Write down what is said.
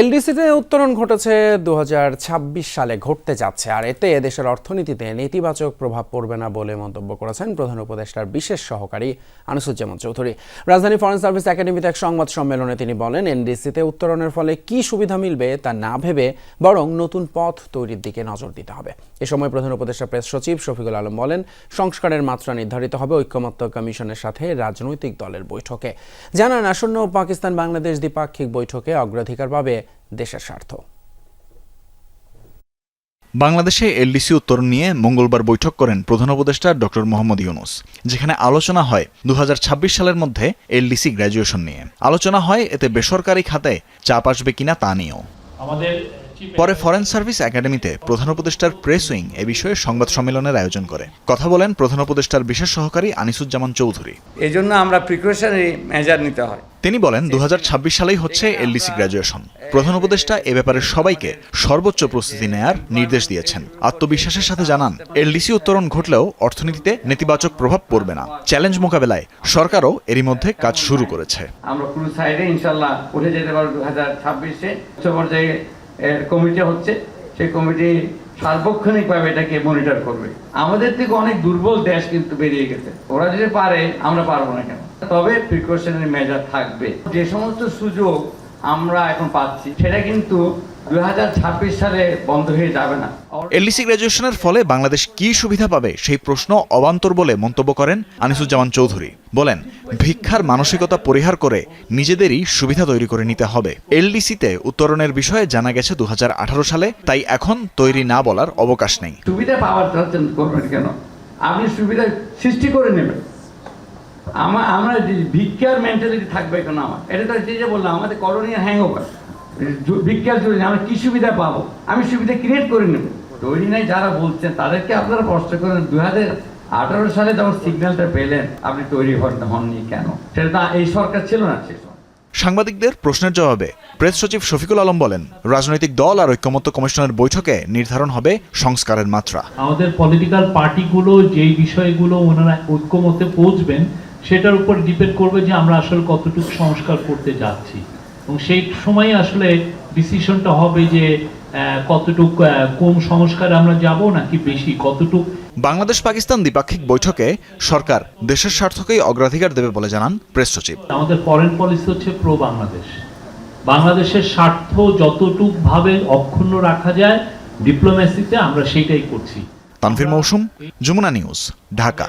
এলডিসিতে উত্তরণ ঘটেছে দু হাজার ছাব্বিশ সালে, ঘটতে যাচ্ছে। আর এতে দেশের অর্থনীতিতে নেতিবাচক প্রভাব পড়বে না বলে মন্তব্য করেছেন প্রধান উপদেষ্টার বিশেষ সহকারী আনিসুজ্জামান চৌধুরী। রাজধানী ফরেন সার্ভিস একাডেমিতে এক সংবাদ সম্মেলনে তিনি বলেন এনডিসিতে উত্তরণের ফলে কি সুবিধা মিলবে তা না ভেবে বরং নতুন পথ তৈরির দিকে নজর দিতে হবে। এ সময় প্রধান উপদেষ্টা প্রেস সচিব শফিকুল আলম বলেন, সংস্কারের মাত্রা নির্ধারিত হবে ঐক্যমত্য কমিশনের সাথে রাজনৈতিক দলের বৈঠকে। জানান, আসন্ন পাকিস্তান বাংলাদেশ দ্বিপাক্ষিক বৈঠকে অগ্রাধিকার পাবে দেশের স্বার্থ। বাংলাদেশে এলডিসি উত্তরণ নিয়ে মঙ্গলবার বৈঠক করেন প্রধান উপদেষ্টা ড মোহাম্মদ ইউনুস যেখানে আলোচনা হয় দু হাজার ছাব্বিশ সালের মধ্যে এলডিসি গ্র্যাজুয়েশন নিয়ে। আলোচনা হয় এতে বেসরকারি খাতে চাপ আসবে কিনা তা নিয়েও। আমাদের পরে ফরেন সার্ভিস একাডেমিতে প্রধান উপদেষ্টার প্রেস উইং এ বিষয়ে সংবাদ সম্মেলনের আয়োজন করে। কথা বলেন প্রধান উপদেষ্টার বিশেষ সহকারী আনিসুজ্জামান চৌধুরী। এই জন্য আমরা প্রিকশনারি মেজার নিতে হয়। তিনি বলেন দু সালেই হচ্ছে এলডিসি গ্র্যাজুয়েশন প্রধান উপদেষ্টা এ ব্যাপারে সবাইকে সর্বোচ্চ প্রস্তুতি নেয়ার নির্দেশ দিয়েছেন। আত্মবিশ্বাসের সাথে জানান এলডিসি উত্তরণ ঘটলেও অর্থনীতিতে নেতিবাচক প্রভাব পড়বে না। চ্যালেঞ্জ মোকাবেলায় সরকারও এরই মধ্যে কাজ শুরু করেছে। আমরা পুরো সাইডে ইনশাল্লাহ উঠে যেতে পারব দু হাজার ছাব্বিশে। উচ্চ পর্যায়ে কমিটি হচ্ছে, সেই কমিটি সার্বক্ষণিকভাবে এটাকে মনিটর করবে। আমাদের থেকে অনেক দুর্বল দেশ কিন্তু বেরিয়ে গেছে। ওরা যদি পারে, আমরা পারব না কেন? তবে প্রিকশনারি মেজার থাকবে। যে সমস্ত সুযোগ আমরা এখন পাচ্ছি, সেটা কিন্তু সালে বন্ধ হয়ে যাবে না। এলডিসি গ্র্যাজুয়েশনের ফলে বাংলাদেশ কি সুবিধা পাবে সেই প্রশ্ন অবান্তর বলে মন্তব্য করেন আনিসুজ্জামান চৌধুরী। বলেন ভিক্ষার মানসিকতা পরিহার করে নিজেদেরই সুবিধা তৈরি করে নিতে হবে। এলডিসিতে উত্তরণের বিষয়ে জানা গেছে দুহাজার আঠারো সালে তাই এখন তৈরি না বলার অবকাশ নেই। সুবিধা পাওয়ার করবেন কেন? আপনি সুবিধা সৃষ্টি করে নেবেন। আমার আমরা ভিক্ষার মেন্টালিটি থাকবে কেন আমার? এটা তো যে বললাম আমাদের করণীয় হ্যাং ওভার ভিক্ষার জন্য আমরা কি সুবিধা পাবো? আমি সুবিধা ক্রিয়েট করে নেব। তৈরি নাই যারা বলছেন তাদেরকে আপনারা প্রশ্ন করেন দু হাজার আঠারো সালে যখন সিগন্যালটা পেলেন আপনি তৈরি হন হননি কেন? সেটা এই সরকার ছিল না সে সাংবাদিকদের প্রশ্নের জবাবে প্রেস সচিব শফিকুল আলম বলেন রাজনৈতিক দল আর ঐক্যমত্য কমিশনের বৈঠকে নির্ধারণ হবে সংস্কারের মাত্রা। আমাদের পলিটিক্যাল পার্টিগুলো যেই বিষয়গুলো ওনারা ঐক্যমতে পৌঁছবেন সেটার উপর ডিপেন্ড করবে যে আমরা আসলে কতটুকু সংস্কার করতে যাচ্ছি। এবং সেই সময় আসলে ডিসিশনটা হবে যে কতটুকু কম সংস্কারে আমরা যাব নাকি বেশি কতটুকু? বাংলাদেশ পাকিস্তান দ্বিপাক্ষিক বৈঠকে সরকার দেশের স্বার্থকেই অগ্রাধিকার দেবে বলে জানান প্রেস সচিব। আমাদের ফরেন পলিসি হচ্ছে প্রো বাংলাদেশ বাংলাদেশের স্বার্থ যতটুক ভাবে অক্ষুণ্ণ রাখা যায় ডিপ্লোমেসিতে আমরা সেইটাই করছি। তানভীর মৌসুম যমুনা নিউজ ঢাকা।